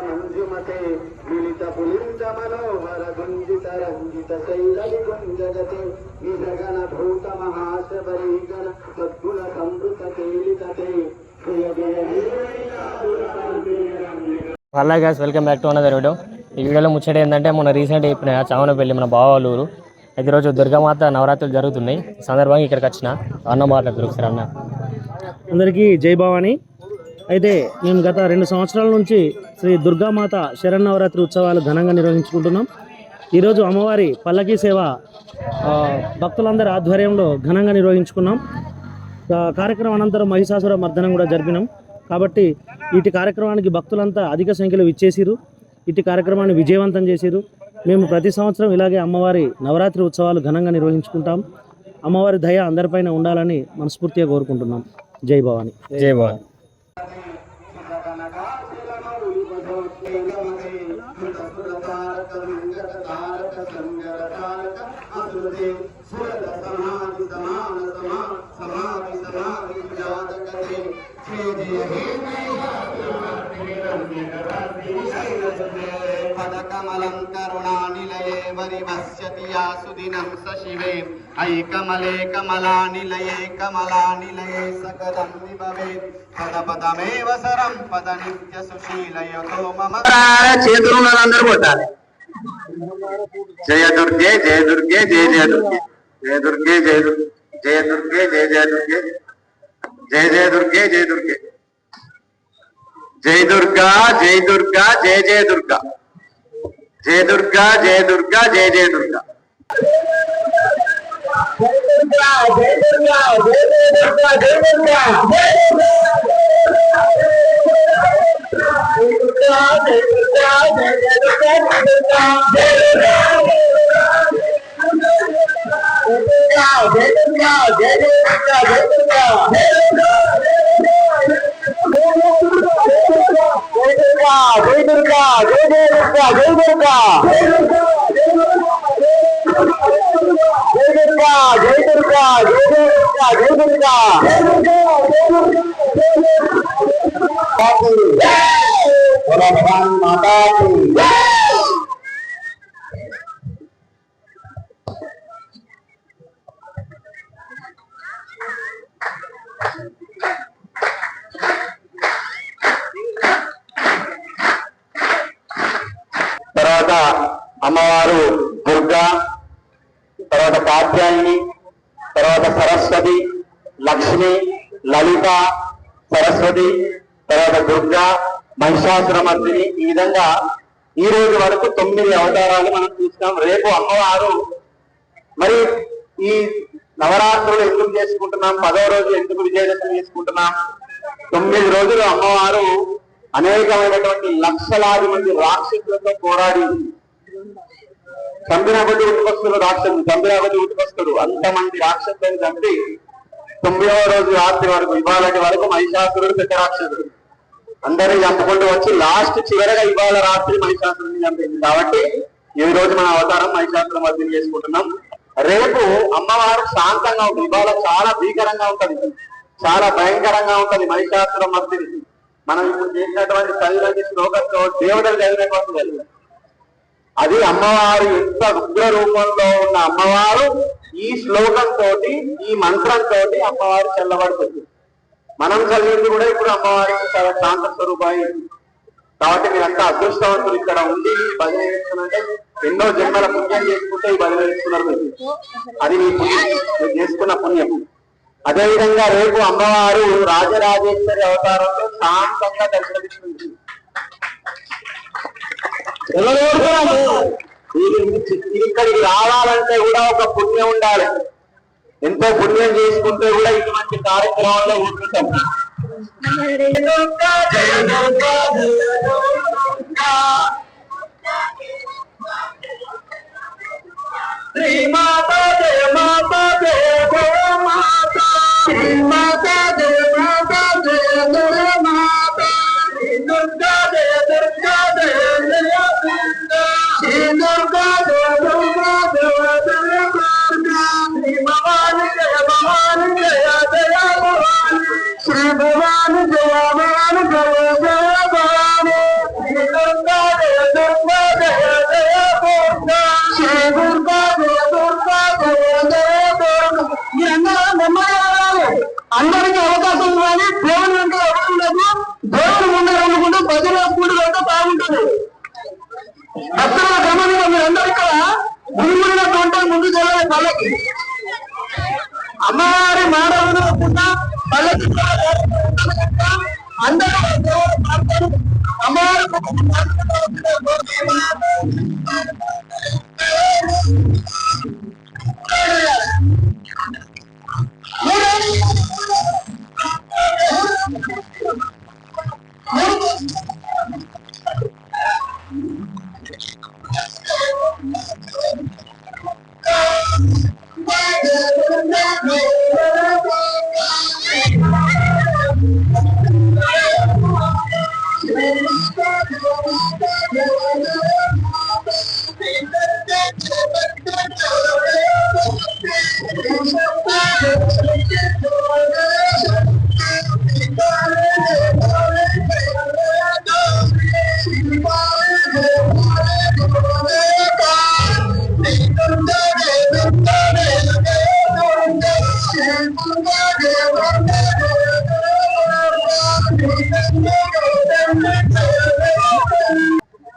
మంజుమతే మిలిత పులింత మనోహర గుంజిత రంజిత శైలవి గుంజగతే నిజగణ భూత మహాశబరీగణ సద్గుణ సంవృత కేలితతే జయ జయ hello guys welcome back to another video ఈ వీడియోలో ముచ్చట ఏంటంటే మొన్న రీసెంట్ అయిపోయిన చావనపల్లి మన బావాలూరు. అయితే రోజు దుర్గామాత నవరాత్రులు జరుగుతున్నాయి. ఈ సందర్భంగా ఇక్కడికి వచ్చిన అన్న మాట్లాడుతారు ఒకసారి అన్న. అందరికీ జై భవాని. అయితే మేము గత రెండు సంవత్సరాల నుంచి శ్రీ దుర్గామాత శరన్నవరాత్రి ఉత్సవాలు ఘనంగా నిర్వహించుకుంటున్నాం. ఈరోజు అమ్మవారి పల్లకీ సేవ భక్తులందరి ఆధ్వర్యంలో ఘనంగా నిర్వహించుకున్నాం. కార్యక్రమం అనంతరం మహిషాసుర మర్దనం కూడా జరిపినాం. కాబట్టి ఇటు కార్యక్రమానికి భక్తులంతా అధిక సంఖ్యలో ఇచ్చేసిరు ఇటు కార్యక్రమాన్ని విజయవంతం చేసిరు. మేము ప్రతి సంవత్సరం ఇలాగే అమ్మవారి నవరాత్రి ఉత్సవాలు ఘనంగా నిర్వహించుకుంటాం. అమ్మవారి దయ అందరిపైన ఉండాలని మనస్ఫూర్తిగా కోరుకుంటున్నాం. జై భవాని. జై భవన్. పదకమలం కరుణానిలయే వరివస్యతి యా సుదినం స శివే ఐకమలే కమలానిలయే కమలానిలయే సకలం విభవే పద పదమేవ సరం పద నిత్య సుశీలయతో మమ చేతులు అందరూ కొట్టాలి జయ దుర్గే జయ దుర్గే జయ జయ దుర్గే జయ దుర్గే జయ దుర్గే జయ దుర్గే జయ జయ దుర్గే జయ జయ దుర్గే జయ దుర్గే जय दुर्गा जय दुर्गा, जय जय दुर्गा। जय दुर्गा जय दुर्गा, जय जय दुर्गा। जय दुर्गा जय दुर्गा దుర్గా జై దుర్గా జయ జయ దుర్గా జయ దుర్గా. జయ దుర్గా జయ జయ దుర్గా మాతా తర్వాత అమ్మవారు దుర్గా తర్వాత కాత్యాయని తర్వాత సరస్వతి లక్ష్మి లలిత సరస్వతి తర్వాత దుర్గా మహిషాసురమర్దిని ఈ విధంగా ఈ రోజు వరకు తొమ్మిది అవతారాలు మనం చూస్తాం రేపు అమ్మవారు మరి ఈ నవరాత్రులు ఎందుకు చేసుకుంటున్నాం? పదో రోజు ఎందుకు విజయదశమి చేసుకుంటున్నాం? తొమ్మిది రోజులు అమ్మవారు అనేకమైనటువంటి లక్షలాది మంది రాక్షసులతో పోరాడింది చంపినబడి ఉటుకొస్తుడు రాక్షసుడు చంపినబడి ఉటుకొస్తుడు అంతమంది రాక్షసులను చంపి తొమ్మిదవ రోజు రాత్రి వరకు ఇవాళటి వరకు మహిషాసురుడు పెద్ద రాక్షసుడు. అందరినీ చంపుకుంటూ వచ్చి లాస్ట్ చివరగా ఇవాళ రాత్రి మహిషాసురుడిని చంపింది. కాబట్టి ఈ రోజు మన అవతారం మహిషాసురం మర్దిని చేసుకుంటున్నాం. రేపు అమ్మవారు శాంతంగా ఉంటుంది. ఇవాళ చాలా భీకరంగా ఉంటుంది. చాలా భయంకరంగా ఉంటుంది మహిషాసురం మర్దిని మనం ఇప్పుడు చేసినటువంటి చదివినటువంటి శ్లోకంతో దేవుడు చదివినటువంటి చదివి అది అమ్మవారు ఎంత ఉగ్ర రూపంలో ఉన్న అమ్మవారు ఈ శ్లోకం తోటి ఈ మంత్రం తోటి అమ్మవారు చల్లబడుతుంది. మనం చదివింది కూడా ఇప్పుడు అమ్మవారికి చాలా శాంత స్వరూపాయి. కాబట్టి మీరంతా అదృష్టవంతులు ఇక్కడ ఉండి బదిలీ చేస్తున్నంటే ఎన్నో జన్మల పుణ్యం చేసుకుంటే ఈ బదిలీ చేస్తున్నారు మీరు. అది మీ పుణ్యం. మీరు చేసుకున్న పుణ్యం. అదేవిధంగా రేపు అమ్మవారు రాజరాజేశ్వరి అవతారంలో శాంతంగా దర్శనమిస్తుంది. ఇక్కడికి రావాలంటే కూడా ఒక పుణ్యం ఉండాలి. ఎంతో పుణ్యం చేసుకుంటే కూడా ఇటువంటి కార్యక్రమాల్లో ఉంటుంటాం అందరికీ అవకాశం ఉంది కానీ దేవుని వెంట ఎవరు లేదు దేవుడు ముందర అనుకుంటే భజన కూడి వెంట బాగుంటుంది. అక్కడ క్రమంగా మీరందరూ ఇక్కడ గురుగుడినటువంటి ముందు జరగాలి పల్లకి. అమ్మవారి మాట అనుకుంటా పల్లకి అందరూ దేవుడు ప్రార్థన అమ్మవారి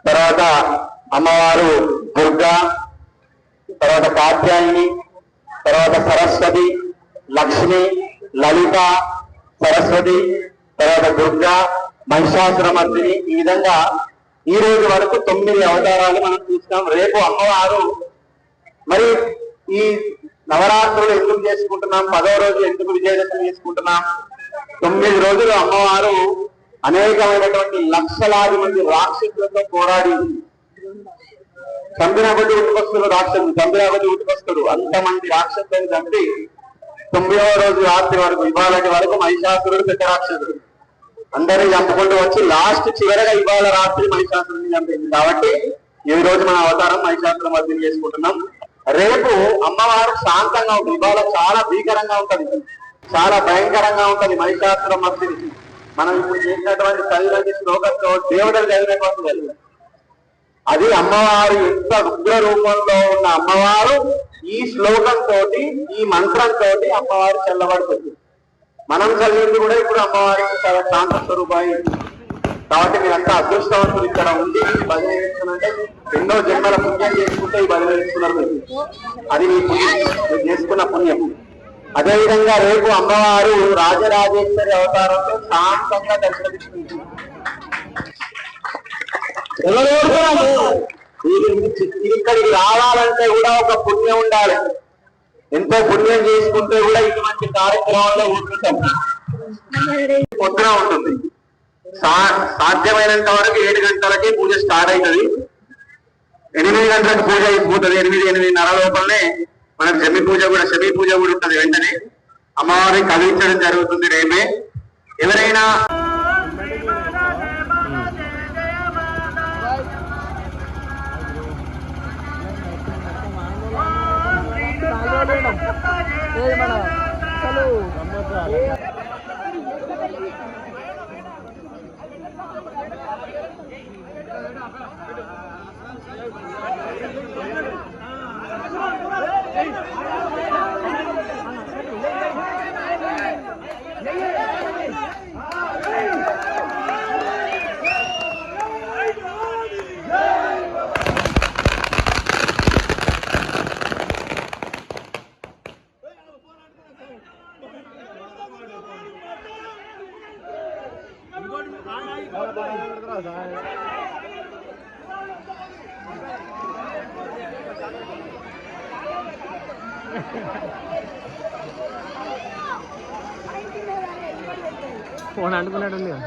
తర్వాత అమ్మవారు దుర్గా తర్వాత కాత్యాయని తర్వాత సరస్వతి లక్ష్మి లలిత సరస్వతి తర్వాత దుర్గా మహిషాసురమర్దిని ఈ విధంగా ఈ రోజు వరకు తొమ్మిది అవతారాలు మనం చూస్తాం రేపు అమ్మవారు మరి ఈ నవరాత్రులు ఎందుకు చేసుకుంటున్నాం? పదో రోజు ఎందుకు విజయదశమి చేసుకుంటున్నాం? తొమ్మిది రోజులు అమ్మవారు అనేకమైనటువంటి లక్షలాది మంది రాక్షసులతో పోరాడి చంపిన కొద్ది ఉట్టుకొస్తుడు రాక్షసులు చంపిన కొద్ది అంతమంది రాక్షసులను చంపి తొమ్మిదవ రోజు రాత్రి వరకు ఇవాళ వరకు మహిషాసురుడు పెద్ద రాక్షసుడు. అందరినీ చంపుకుంటూ వచ్చి లాస్ట్ చివరగా ఇవాళ రాత్రి మహిషాసురుడిని చంపింది. కాబట్టి ఈ రోజు మన అవతారం మహిషాసురం మధ్య చేసుకుంటున్నాం. రేపు అమ్మవారు శాంతంగా ఉంటుంది. ఇవాళ చాలా భీకరంగా ఉంటుంది. చాలా భయంకరంగా ఉంటుంది మహిషాసుర మధ్యని మనం ఇప్పుడు చేసినటువంటి చదివిన శ్లోకంతో దేవుడు చదివినటువంటి అది అమ్మవారు ఎంత రుద్ర రూపంలో ఉన్న అమ్మవారు ఈ శ్లోకంతో ఈ మంత్రంతో అమ్మవారు చల్లబడుతుంది. మనం చదివింది కూడా ఇప్పుడు అమ్మవారికి చాలా శాంత స్వరూపాయి కాబట్టి మీరంతా అదృష్టవంతులు ఇక్కడ ఉండి బదిలీ భజన ఎన్నో జన్మల పుణ్యం చేసుకుంటే ఈ బదిలీ చేస్తున్నారు మీరు. అది మీ పుణ్యం. మీరు చేసుకున్న పుణ్యం. అదేవిధంగా రేపు అమ్మవారు రాజరాజేశ్వరి అవతారంలో శాంతంగా దర్శనమిస్తుంది. ఇక్కడికి రావాలంటే కూడా ఒక పుణ్యం ఉండాలి. ఎంతో పుణ్యం చేసుకుంటే కూడా ఇటువంటి కార్యక్రమాల్లో ఉంటుంటాం పొద్దున ఉంటుంది. సాధ్యమైనంత వరకు ఏడు గంటలకి పూజ స్టార్ట్ అవుతుంది ఎనిమిది గంటలకు పూజ అయిపోతుంది. ఎనిమిది ఎనిమిదిన్నర లోపలనే మనకు శమి పూజ కూడా శమి పూజ కూడా ఉంటుంది వెంటనే. అమ్మవారిని కదిలించడం జరుగుతుంది రేపే. ఎవరైనా போன ஆண்டு கொண்டாட இல்லையா